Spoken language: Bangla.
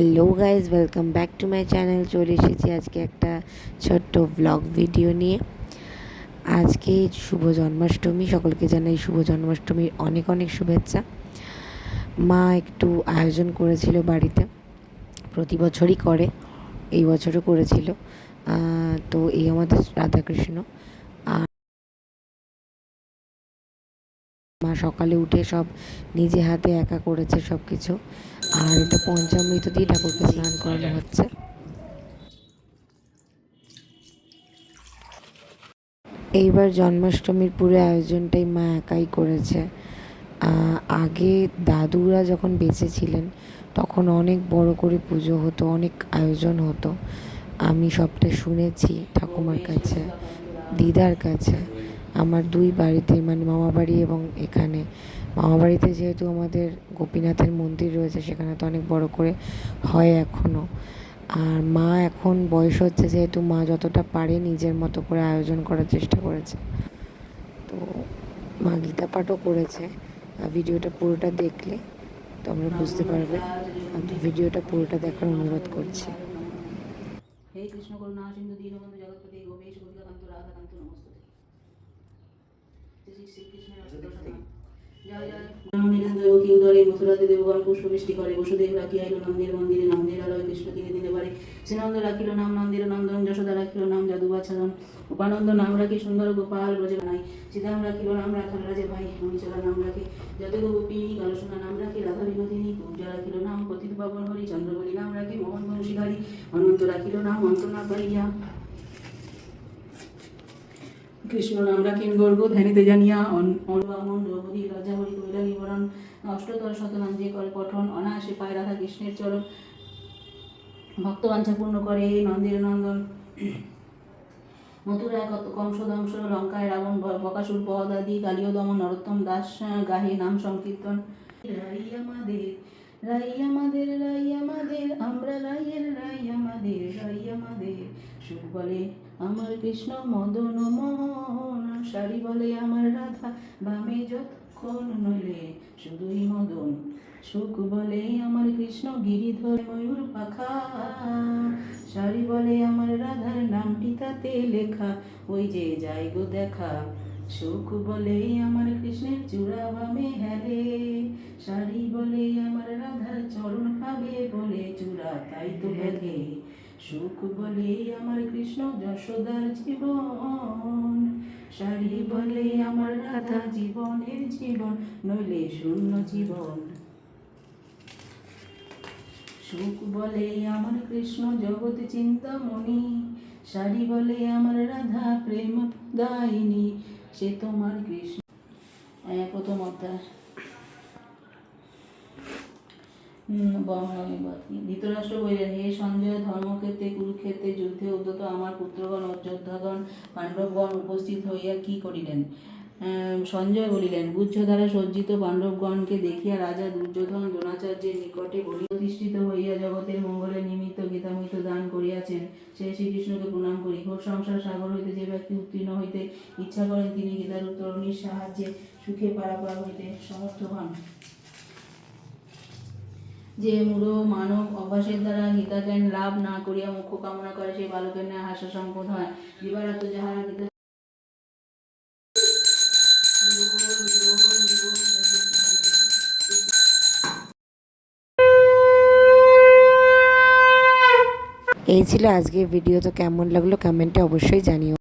Hello guys welcome back to my channel চলে এসেছি আজকে একটা ছোট্ট ব্লগ ভিডিও নিয়ে। আজকে শুভ জন্মাষ্টমী, সকলকে জানাই শুভ জন্মাষ্টমীর অনেক অনেক শুভেচ্ছা। মা একটু আয়োজন করেছিল বাড়িতে, প্রতি বছরই করে, এই বছরও করেছিল। তো এই আমাদের রাধাকৃষ্ণ। আর মা সকালে উঠে সব নিজে হাতে একা করেছে সব কিছু আর এটা পঞ্চামৃত দিয়ে ঠাকুরকে স্নান করানো হচ্ছে। এইবার জন্মাষ্টমীর পুরো আয়োজনটাই মা একাই করেছে। আগে দাদুরা যখন বেঁচে ছিলেন, তখন অনেক বড় করে পুজো হতো, অনেক আয়োজন হতো। আমি সবটা শুনেছি ঠাকুমার কাছে, দিদার কাছে। আমার দুই বাড়িতে মানে মামা বাড়ি এবং এখানে। মামা বাড়িতে যেহেতু আমাদের গোপীনাথের মন্দির রয়েছে, সেখানে তো অনেক বড় করে হয় এখনও আর মা এখন বয়স হচ্ছে যেহেতু মা যতটা পারে নিজের মতো করে আয়োজন করার চেষ্টা করেছে। তো মা গীতা পাঠও করেছে ভিডিওটা পুরোটা দেখলে তোমরা বুঝতে পারবে। ভিডিওটা পুরোটা দেখার অনুরোধ করছি। কৃষ্ণ উদরে নাম উপানন্দ নাম রাখি সুন্দর গোপাল ব্রজে বানাই। শ্রীদাম রাখিল নাম রাখাল রাজে ভাই মঞ্চলা নাম রাখি। যত গোপী গালসোনা নাম রাখি রাধা বিনোদিনী। পূজা রাখিল নাম পতিত পাবন হরি, চন্দ্রবলী নাম রাখি মোহন বংশীধারী অনন্ত রাখিল নাম অন্তনা পাইয়া কৃষ্ণ নাম রাখেন গর্গ ধ্যানিতে জানিয়া অনবামন, দ্রৌপদী লজ্জা হরি কৈলা নিবরণ অষ্টতর শতনাম যে করে পঠন অনায়াসে পায় রাধা কৃষ্ণের চরণ। ভক্তবাঞ্ছা পূর্ণ করে নন্দির নন্দন মথুরায় কত কংস লঙ্কায় রাবণ বকাসুর পদ আদি কালীয় দমন, নরোত্তম দাস, গাহে নাম সংকীর্তন। আমাদের রাই আমাদের রাই আমাদের, আমরা রাইয়ের, রাই আমাদের রাই আমাদের। সুখ বলে আমার কৃষ্ণ, মদন, মোহন শাড়ি বলে আমার রাধা, বামে যতক্ষণ নইলে শুধুই মদন। সুখ বলে আমার কৃষ্ণ, গিরিধর, ময়ূর পাখা। শাড়ি বলে আমার রাধার নামটি তাতে লেখা, ওই যে যাই গো দেখা। সুখ বলে আমার কৃষ্ণের চূড়া বামে হেলে শাড়ি বলে আমার রাধার চরণ পাবে বলে চূড়া, তাই তো হেলে সুখ বলে আমার কৃষ্ণ যশোদার জীবন শাড়ি বলে আমার রাধা জীবনের জীবন, নইলে শূন্য জীবন। সুখ বলে আমার কৃষ্ণ জগৎ চিন্তামণি শাড়ি বলে আমার রাধা প্রেম দায়িনী, সে তোমার কৃষ্ণ। প্রথম অধ্যায় ধৃতরাষ্ট্র বললেন, হে সঞ্জয়, ধর্মক্ষেত্রে, কুরুক্ষেত্রে, যুদ্ধে উদ্যত আমার পুত্রগণ ও যোদ্ধাগণ পাণ্ডবগণ উপস্থিত হইয়া কি করিলেন? সঞ্জয় বলিলেন গুচ্ছ দ্বারা সজ্জিত পাণ্ডবগণকে দেখিয়া রাজা দুর্যোধন দ্রোণাচার্যের নিকটে বলি প্রতিষ্ঠিত হইয়া জগতের মঙ্গলের নিমিত্ত গীতামৃত দান করিয়াছেন। সে শ্রীকৃষ্ণকে প্রণাম করি। ঘোর সংসার সাগর হইতে যে ব্যক্তি উত্তীর্ণ হইতে ইচ্ছা করেন, তিনি গীতার উত্তরণীর সাহায্যে সুখে পারাপার হইতে সমর্থ হন। যে মূঢ় মানব অভ্যাসের দ্বারা গীতা জ্ঞান লাভ না করিয়া মুখ্য কামনা করে, সেই বালকের ন্যায় হাস্য সম্পদ হয়। জীবারাত্ম যাহারা গীতা এই ছিল আজকের ভিডিও। তো কেমন লাগল কমেন্টে অবশ্যই জানিও।